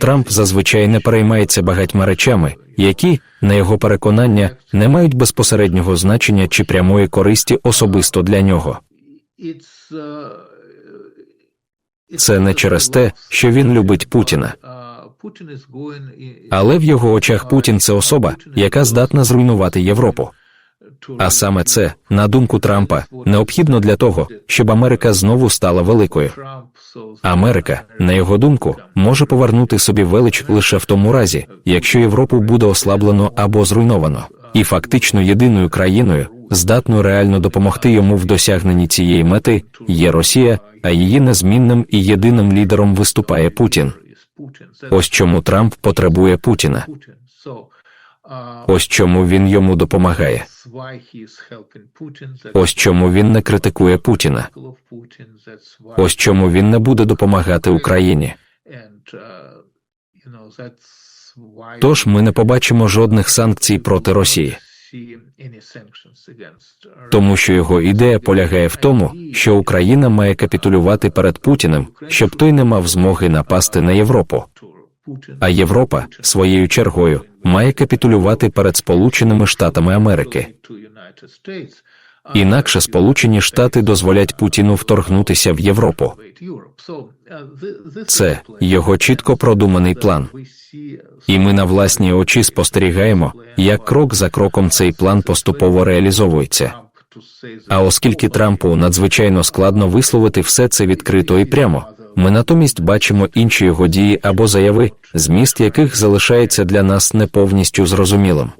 Трамп зазвичай не переймається багатьма речами, які, на його переконання, не мають безпосереднього значення чи прямої користі особисто для нього. Це не через те, що він любить Путіна. Але в його очах Путін це особа, яка здатна зруйнувати Європу. А саме це, на думку Трампа, необхідно для того, щоб Америка знову стала великою. Америка, на його думку, може повернути собі велич лише в тому разі, якщо Європу буде ослаблено або зруйновано, і фактично єдиною країною, здатною реально допомогти йому в досягненні цієї мети, є Росія, а її незмінним і єдиним лідером виступає Путін. Ось чому Трамп потребує Путіна. Ось чому він йому допомагає. Ось чому він не критикує Путіна. Ось чому він не буде допомагати Україні. Тож ми не побачимо жодних санкцій проти Росії, тому що його ідея полягає в тому, що Україна має капітулювати перед Путіним, щоб той не мав змоги напасти на Європу. А Європа своєю чергою має капітулювати перед Сполученими Штатами Америки. Інакше Сполучені Штати дозволять Путіну вторгнутися в Європу. Це його чітко продуманий план. І ми на власні очі спостерігаємо, як крок за кроком цей план поступово реалізовується. А оскільки Трампу надзвичайно складно висловити все це відкрито і прямо, ми натомість бачимо інші його дії або заяви, зміст яких залишається для нас не повністю зрозумілим.